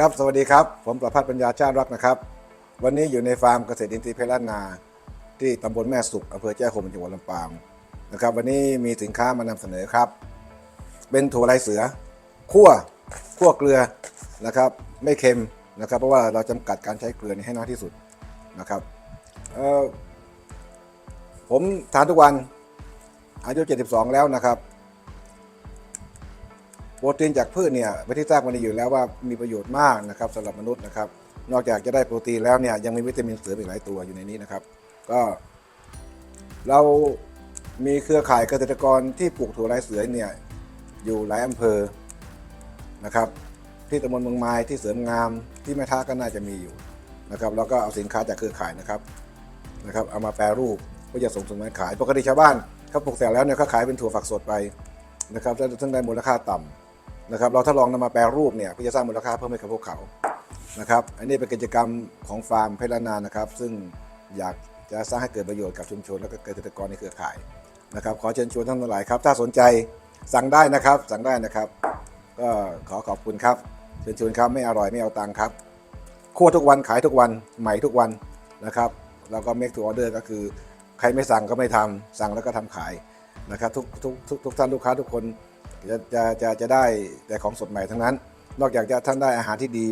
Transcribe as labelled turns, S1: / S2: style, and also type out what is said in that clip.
S1: ครับ สวัสดีครับ ผมประพัฒน์ปัญญาชาติรักนะครับ วันนี้อยู่ในฟาร์มเกษตรอินทรีย์เพชรล้านนา ที่ตำบลแม่สุขอำเภอแจ้ห่มจังหวัดลำปางนะครับ วันนี้มีสินค้ามานำเสนอครับ เป็นถั่วลายเสือคั่วคั่วเกลือนะครับ ไม่เค็มนะครับ เพราะว่าเราจำกัดการใช้เกลือนี่ให้น้อยที่สุดนะครับผมทานทุกวันอายุ 72 แล้วนะครับ ปรตีนจากพืชเนี่ยไปนที่ทราบกันดีอยู่แล้วว่ามีประโยชน์มากนะครับสำหรับมนุษย์นะครับ นอกจากจะได้โปรตีนแล้วเนี่ยยังมีวิตามินเสริมอีกหลายตัวอยู่ในนี้นะครับ ก็เรามีเครือข่ายเกษตรกรที่ปลูกถั่วลายเสือเนี่ยอยู่หลายอำเภอนะครับ ที่ตำบลเมืองไม้ที่เสริมงามที่แม่ท้าก็น่าจะมีอยู่นะครับ แล้วก็เอาสินค้าจากเครือข่ายนะครับนะครับเอามาแปรรูปเพื่อจะส่งสริมกาขายปกติชาวบ้านเขาปลูกเสร็จแล้วเนี่ยเขาขายเป็นถั่วฝักสดไปนะครับซึ่งได้มูลค่าต่ำ นะครับเราถ้าลองนำมาแปรรูปเนี่ยเพื่อจะสร้างมูลค่าเพิ่มให้กับพวกเขานะครับอันนี้เป็นกิจกรรมของฟาร์มเพชรล้านานะครับ ซึ่งอยากจะสร้างให้เกิดประโยชน์กับชุมชนและก็เกษตรกรในเครือข่ายนะครับขอเชิญชวนท่านทั้งหลายครับ ถ้าสนใจสั่งได้นะครับ สั่งได้นะครับ ก็ขอขอบคุณครับเชิญชวนครับไม่อร่อยไม่เอาตังค์ครับคั่วทุกวันขายทุกวันใหม่ทุกวันนะครับแล้วก็ make to order ก็คือ ใครไม่สั่งก็ไม่ทำสั่งแล้วก็ทำขายนะครับทุกทุกทุกทุกท่านลูกค้าทุกคน จะจะจะจะได้แต่ของสดใหม่ทั้งนั้น นอกจากจะท่านได้อาหารที่ดี